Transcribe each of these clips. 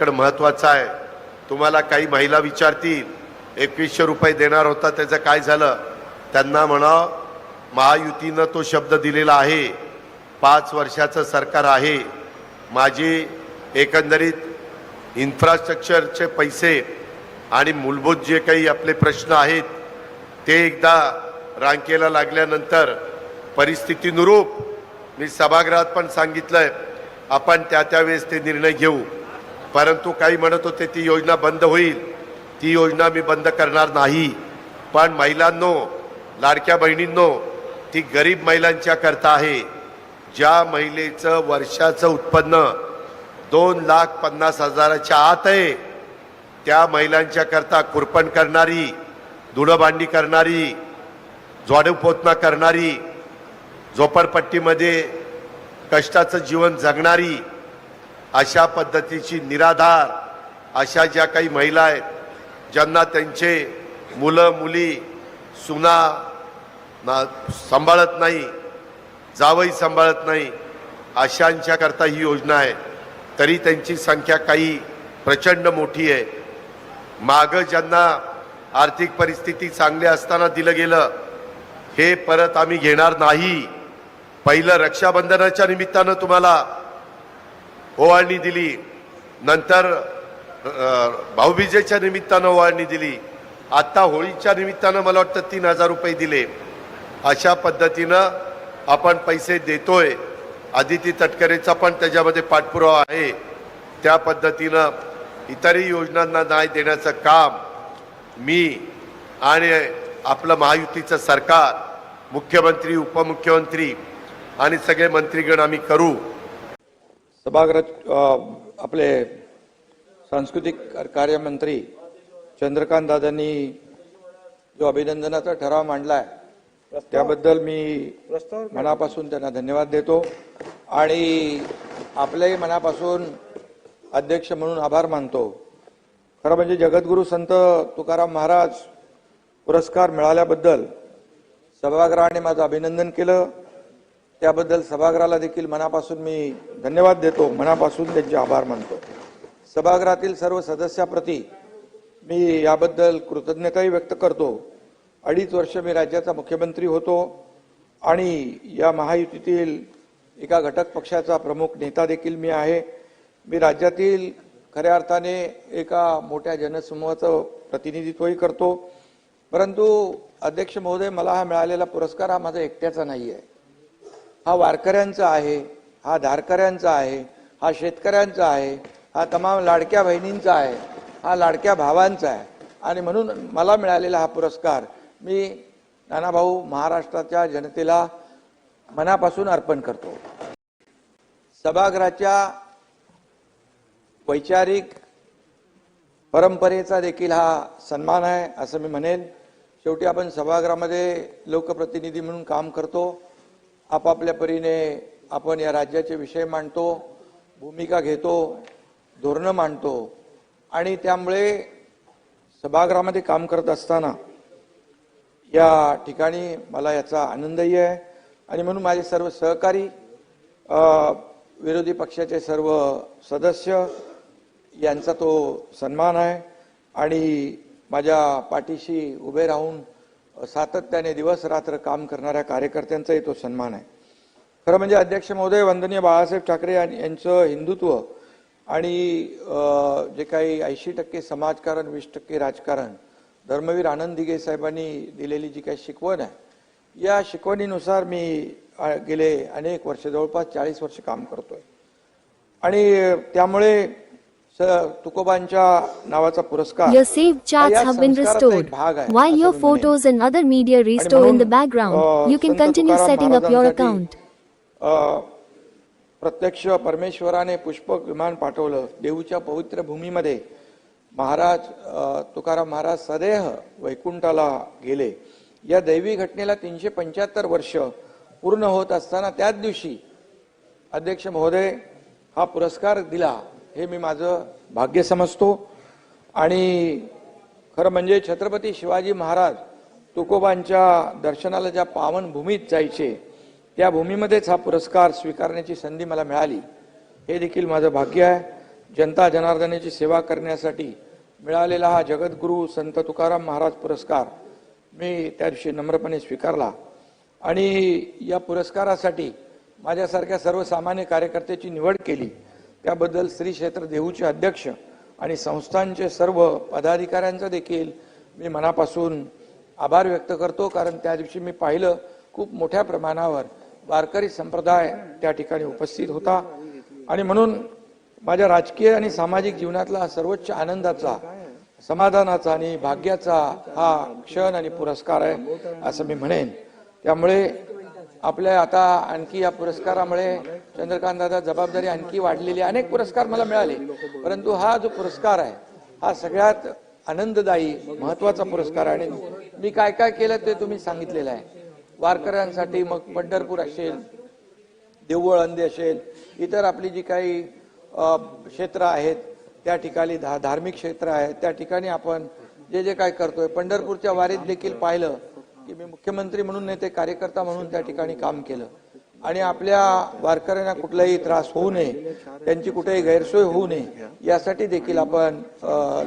कडे महत्वाचं आहे. तुम्हाला काही महिला विचारतील एकवीसशे रुपये देणार होता त्याचं काय झालं? त्यांना म्हणा महायुतीनं तो शब्द दिलेला आहे पाच वर्षाचं सरकार आहे. माझी एकंदरीत इन्फ्रास्ट्रक्चरचे पैसे आणि मूलभूत जे काही आपले प्रश्न आहेत ते एकदा रांकेला लागल्यानंतर परिस्थितीनुरूप मी सभागृहात पण सांगितलंय आपण त्या त्यावेळेस ते निर्णय घेऊ. परंतु काही म्हणत होते ती योजना बंद होईल. ती योजना मी बंद करणार नाही. पण महिलांनो लाडक्या बहिणींनो ती गरीब महिलांच्या करता आहे. ज्या महिलेचं वर्षाचं उत्पन्न दोन लाख पन्नास हजाराच्या आत आहे त्या महिलांच्या करता कुरपण करणारी धुणंभांडी करणारी पोतना करणारी झोपडपट्टीमध्ये कष्टाचं जीवन जगणारी अशा पद्धतीची निराधार अशा ज्या काही महिला आहेत ज्यांना त्यांचे मुलं मुली सुना ना सांभाळत नाही जावई सांभाळत नाही अशांच्याकरता ही योजना आहे. तरी त्यांची संख्या काही प्रचंड मोठी आहे. मागं ज्यांना आर्थिक परिस्थिती चांगली असताना दिलं गेलं हे परत आम्ही घेणार नाही. पहिलं रक्षाबंधनाच्या निमित्तानं तुम्हाला ओवाळणी दिली. नंतर भाऊबीजेच्या निमित्तानं ओवाळणी दिली. आत्ता होळीच्या निमित्तानं मला वाटतं तीन हजार रुपये दिले. अशा पद्धतीनं आपण पैसे देतोय. आदिती तटकरेचा पण त्याच्यामध्ये पाठपुरावा आहे. त्या पद्धतीनं इतरही योजनांना न्याय देण्याचं काम मी आणि आपलं महायुतीचं सरकार मुख्यमंत्री उपमुख्यमंत्री आणि सगळे मंत्रीगण आम्ही करू. सभागृह अ, आपले सांस्कृतिक कार्यमंत्री चंद्रकांत दादांनी जो अभिनंदनाचा ठराव मांडलाय त्याबद्दल मी मनापासून त्यांना धन्यवाद देतो आणि आपल्याही मनापासून अध्यक्ष म्हणून आभार मानतो. खरं म्हणजे जगद्गुरू संत तुकाराम महाराज पुरस्कार मिळाल्याबद्दल सभागृहाने माझं अभिनंदन केलं. त्याबद्दल सभागृहाला देखील मनापासून मी धन्यवाद देतो मनापासून त्यांचे आभार मानतो. सभागृहातील सर्व सदस्याप्रती मी याबद्दल कृतज्ञताही व्यक्त करतो. अडीच वर्ष मी राज्याचा मुख्यमंत्री होतो आणि या महायुतीतील एका घटक पक्षाचा प्रमुख नेता देखील मी आहे. मी राज्यातील खऱ्या अर्थाने एका मोठ्या जनसमूहाचं प्रतिनिधित्वही करतो. परंतु अध्यक्ष महोदय मला हा मिळालेला पुरस्कार हा माझा एकट्याचा नाही आहे हा वारकऱ्यांचा आहे हा धारकऱ्यांचा आहे हा शेतकऱ्यांचा आहे हा तमाम लाडक्या बहिणींचा आहे हा लाडक्या भावांचा आहे. आणि म्हणून मला मिळालेला हा पुरस्कार मी नानाभाऊ महाराष्ट्राच्या जनतेला मनापासून अर्पण करतो. सभागृहाच्या वैचारिक परंपरेचा देखील हा सन्मान आहे असं मी म्हणेन. शेवटी आपण सभागृहामध्ये लोकप्रतिनिधी म्हणून काम करतो. आपापल्या परीने आपण या राज्याचे विषय मांडतो भूमिका घेतो धोरणं मांडतो. आणि त्यामुळे सभागृहामध्ये काम करत असताना या ठिकाणी मला याचा आनंदही आहे. आणि म्हणून माझे सर्व सहकारी विरोधी पक्षाचे सर्व सदस्य यांचा तो सन्मान आहे. आणि माझ्या पाठीशी उभे राहून सातत्याने दिवस रात्र काम करणाऱ्या कार्यकर्त्यांचाही तो सन्मान आहे. खरं म्हणजे अध्यक्ष महोदय वंदनीय बाळासाहेब ठाकरे यांचं हिंदुत्व आणि जे काही ऐंशी टक्के समाजकारण वीस टक्के राजकारण धर्मवीर आनंद दिघे साहेबांनी दिलेली जी काही शिकवण आहे या शिकवणीनुसार मी गेले अनेक वर्ष जवळपास चाळीस वर्ष काम करतोय. आणि त्यामुळे Your saved chats have been restored. While your photos and other media restore in the background, you can continue setting up your account. प्रत्यक्ष परमेश्वराने पुष्पक विमान पाठवलं. देऊच्या पवित्र भूमीमध्ये महाराज तुकाराम महाराज सदेह वैकुंठाला गेले. या दैवी घटनेला तीनशे पंच्याहत्तर वर्ष पूर्ण होत असताना त्याच दिवशी अध्यक्ष महोदय हा पुरस्कार दिला. हे मी माझं भाग्य समजतो. आणि खरं म्हणजे छत्रपती शिवाजी महाराज तुकोबांच्या दर्शनाला ज्या पावन भूमीत जायचे त्या भूमीमध्येच हा पुरस्कार स्वीकारण्याची संधी मला मिळाली. हे देखील माझं भाग्य आहे. जनता जनार्दनाची सेवा करण्यासाठी मिळालेला हा जगद्गुरू संत तुकाराम महाराज पुरस्कार मी त्या दिवशी नम्रपणे स्वीकारला. आणि या पुरस्कारासाठी माझ्यासारख्या सर्वसामान्य कार्यकर्त्याची निवड केली. त्याबद्दल श्री क्षेत्र देहूचे अध्यक्ष आणि संस्थांचे सर्व पदाधिकाऱ्यांचा देखील मी मनापासून आभार व्यक्त करतो. कारण त्या दिवशी मी पाहिलं खूप मोठ्या प्रमाणावर वारकरी संप्रदाय त्या ठिकाणी उपस्थित होता. आणि म्हणून माझ्या राजकीय आणि सामाजिक जीवनातला हा सर्वोच्च आनंदाचा समाधानाचा आणि भाग्याचा हा क्षण आणि पुरस्कार आहे असं मी म्हणेन. त्यामुळे आपल्या आता आणखी या पुरस्कारामुळे चंद्रकांत दादा जबाबदारी आणखी वाढलेली आहे. अनेक पुरस्कार मला मिळाले परंतु हा जो पुरस्कार आहे हा सगळ्यात आनंददायी महत्त्वाचा पुरस्कार आणि मी काय काय केलं ते तुम्ही सांगितलेलं आहे वारकऱ्यांसाठी मग पंढरपूर असेल देवळ अंधे असेल इतर आपली जी काही क्षेत्र आहेत त्या ठिकाणी धा धार्मिक क्षेत्र आहेत त्या ठिकाणी आपण जे जे काय करतोय पंढरपूरच्या वारीत देखील पाहिलं की मी मुख्यमंत्री म्हणून नाही ते कार्यकर्ता म्हणून त्या ठिकाणी काम केलं. आणि आपल्या वारकऱ्यांना कुठलाही त्रास होऊ नये त्यांची कुठेही गैरसोय होऊ नये यासाठी देखील आपण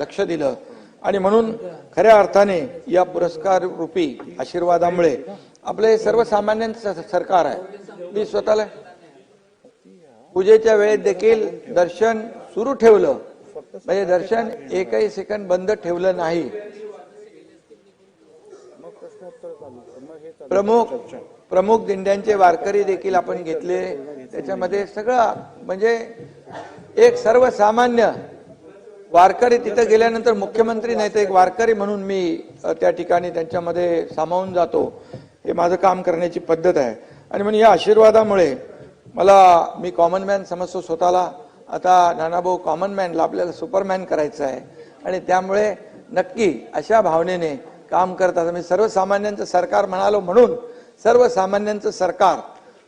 लक्ष दिलं. आणि म्हणून खऱ्या अर्थाने या पुरस्कार रूपी आशीर्वादामुळे आपले सर्वसामान्यांचं सरकार आहे. मी स्वतःला पूजेच्या वेळेत देखील दर्शन सुरू ठेवलं. म्हणजे दर्शन एकही सेकंद बंद ठेवलं नाही. प्रमुख प्रमुख दिंड्यांचे वारकरी देखील आपण घेतले. त्याच्यामध्ये सगळं म्हणजे एक सर्वसामान्य वारकरी तिथं गेल्यानंतर मुख्यमंत्री नाही तर एक वारकरी म्हणून मी त्या ठिकाणी त्यांच्यामध्ये सामावून जातो. हे माझं काम करण्याची पद्धत आहे. आणि म्हणून या आशीर्वादामुळे मला मी कॉमन मॅन समजतो स्वतःला. आता नानाभाऊ कॉमन मॅनला आपल्याला सुपरमॅन करायचं आहे. आणि त्यामुळे नक्की अशा भावनेने काम करतात. मी सर्वसामान्यांचं सरकार म्हणालो म्हणून सर्वसामान्यांचं सरकार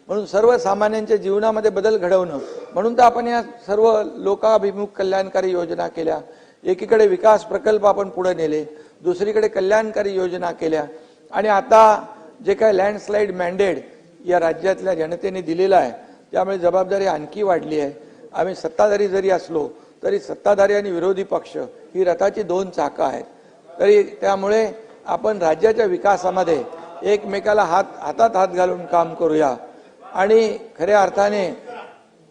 म्हणून सर्वसामान्यांच्या जीवनामध्ये बदल घडवणं म्हणून तर आपण या सर्व लोकाभिमुख कल्याणकारी योजना केल्या. एकीकडे विकास प्रकल्प आपण पुढे नेले दुसरीकडे कल्याणकारी योजना केल्या. आणि आता जे काय लँडस्लाईड मँडेड या राज्यातल्या जनतेने दिलेलं आहे त्यामुळे जबाबदारी आणखी वाढली आहे. आम्ही सत्ताधारी जरी असलो तरी सत्ताधारी आणि विरोधी पक्ष ही रथाची दोन चाकं आहेत. तरी त्यामुळे आपण राज्याच्या विकासामध्ये एकमेकाला हात हातात हात घालून काम करूया. आणि खऱ्या अर्थाने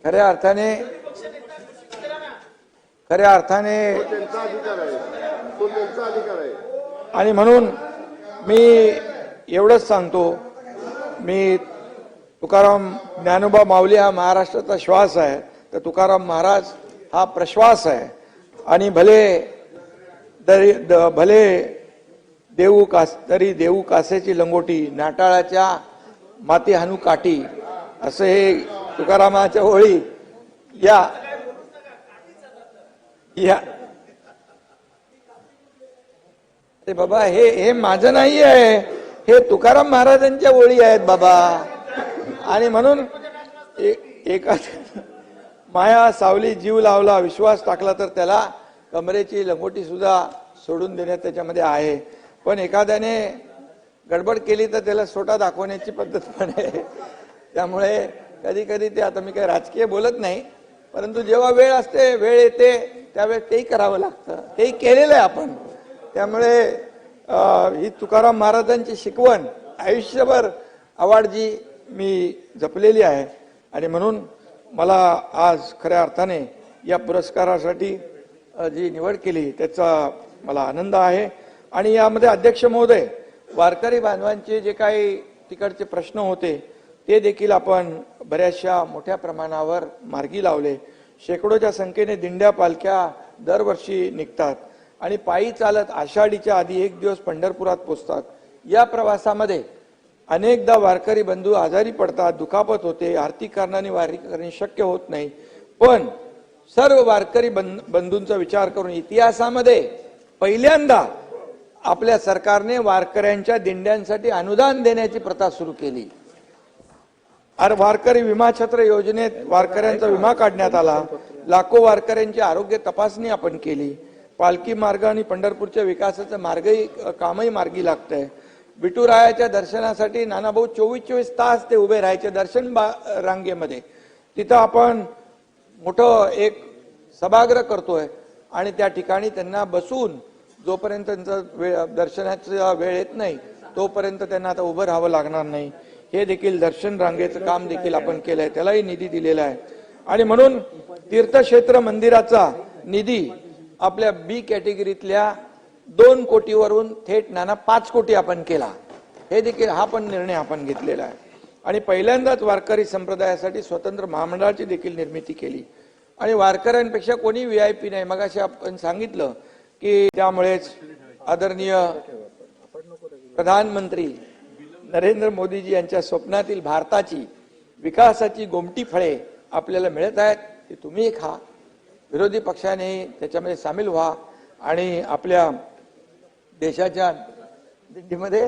खऱ्या अर्थाने खऱ्या अर्थाने आणि म्हणून मी एवढंच सांगतो मी तुकाराम ज्ञानोबा माऊली हा महाराष्ट्राचा श्वास आहे तर तुकाराम महाराज हा प्रश्वास आहे. आणि भले दरी द- भले देऊ कास तरी देऊ कासेची लंगोटी नाटाळाच्या माती हानू काठी असं हे तुकारामाच्या ओळी या या. ते बाबा हे हे माझं नाही आहे. हे तुकाराम महाराजांच्या ओळी आहेत बाबा. आणि म्हणून एका माया सावली जीव लावला विश्वास टाकला तर त्याला कमरेची लंगोटी सुद्धा सोडून देण्यात त्याच्यामध्ये आहे. पण एखाद्याने गडबड केली तर त्याला सोटा दाखवण्याची पद्धत पण आहे. त्यामुळे कधी कधी ते आता मी काही राजकीय बोलत नाही परंतु जेव्हा वेळ असते वेळ येते त्यावेळेस तेही करावं लागतं. तेही केलेलं आहे आपण. त्यामुळे ही तुकाराम महाराजांची शिकवण आयुष्यभर आवाडजी मी जपलेली आहे. आणि म्हणून मला आज खऱ्या अर्थाने या पुरस्कारासाठी जी निवड केली त्याचा मला आनंद आहे. आणि यामध्ये अध्यक्ष महोदय वारकरी बांधवांचे जे काही तिकडचे प्रश्न होते ते देखील आपण बऱ्याचशा मोठ्या प्रमाणावर मार्गी लावले. शेकडोच्या संख्येने दिंड्या पालख्या दरवर्षी निघतात. आणि पायी चालत आषाढीच्या आधी एक दिवस पंढरपुरात पोचतात. या प्रवासामध्ये अनेकदा वारकरी बंधू आजारी पडतात दुखापत होते आर्थिक कारणाने वारी करणे शक्य होत नाही. पण सर्व वारकरी बंध- बंधूंचा विचार करून इतिहासामध्ये पहिल्यांदा आपल्या सरकारने वारकऱ्यांच्या दिंड्यांसाठी अनुदान देण्याची प्रथा सुरू केली. अर वारकरी विमा छत्र योजनेत वारकऱ्यांचा विमा काढण्यात आला. लाखो वारकऱ्यांची आरोग्य तपासणी आपण केली. पालखी मार्ग आणि पंढरपूरच्या विकासाचं मार्गही कामही मार्गी लागतंय. विठुरायाच्या दर्शनासाठी नानाभाऊ चोवीस चोवीस तास ते उभे राहायचे दर्शन बा- रांगेमध्ये. तिथं आपण मोठं एक सभागृह करतोय आणि त्या ठिकाणी त्यांना बसून जोपर्यंत त्यांचा वेळ दर्शनाचा वेळ येत नाही तोपर्यंत त्यांना आता उभं राहावं लागणार नाही. हे देखील दर्शन रांगेचं काम देखील आपण केलंय. त्यालाही निधी दिलेला आहे. आणि म्हणून तीर्थक्षेत्र मंदिराचा निधी आपल्या बी कॅटेगरीतल्या दोन कोटीवरून थेट नाना पाच कोटी आपण केला. हे देखील हा पण निर्णय आपण घेतलेला आहे. आणि पहिल्यांदाच वारकरी संप्रदायासाठी स्वतंत्र महामंडळाची देखील निर्मिती केली. आणि वारकऱ्यांपेक्षा कोणी व्ही आय पी नाही मग आपण सांगितलं की त्यामुळेच आदरणीय प्रधानमंत्री नरेंद्र मोदीजी यांच्या स्वप्नातील भारताची विकासाची गोमटी फळे आपल्याला मिळत आहेत ती तुम्ही खा. विरोधी पक्षाने त्याच्यामध्ये सामील व्हा आणि आपल्या देशाच्या दिंडीमध्ये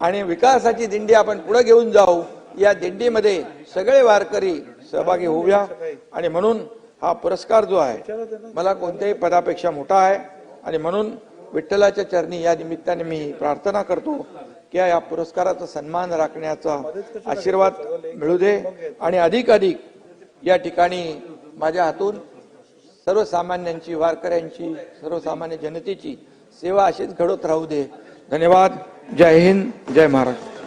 आणि विकासाची दिंडी आपण पुढे घेऊन जाऊ. या दिंडीमध्ये सगळे वारकरी सहभागी होऊया. आणि म्हणून हा पुरस्कार जो आहे मला कोणत्याही पदापेक्षा मोठा आहे. आणि म्हणून विठ्ठलाच्या चरणी या निमित्ताने मी प्रार्थना करतो की या पुरस्काराचा सन्मान राखण्याचा आशीर्वाद मिळू दे. आणि अधिक अधिक या ठिकाणी माझ्या हातून सर्वसामान्यांची वारकऱ्यांची सर्वसामान्य जनतेची सेवा अशीच घडत राहू दे. धन्यवाद. जय हिंद. जय महाराष्ट्र.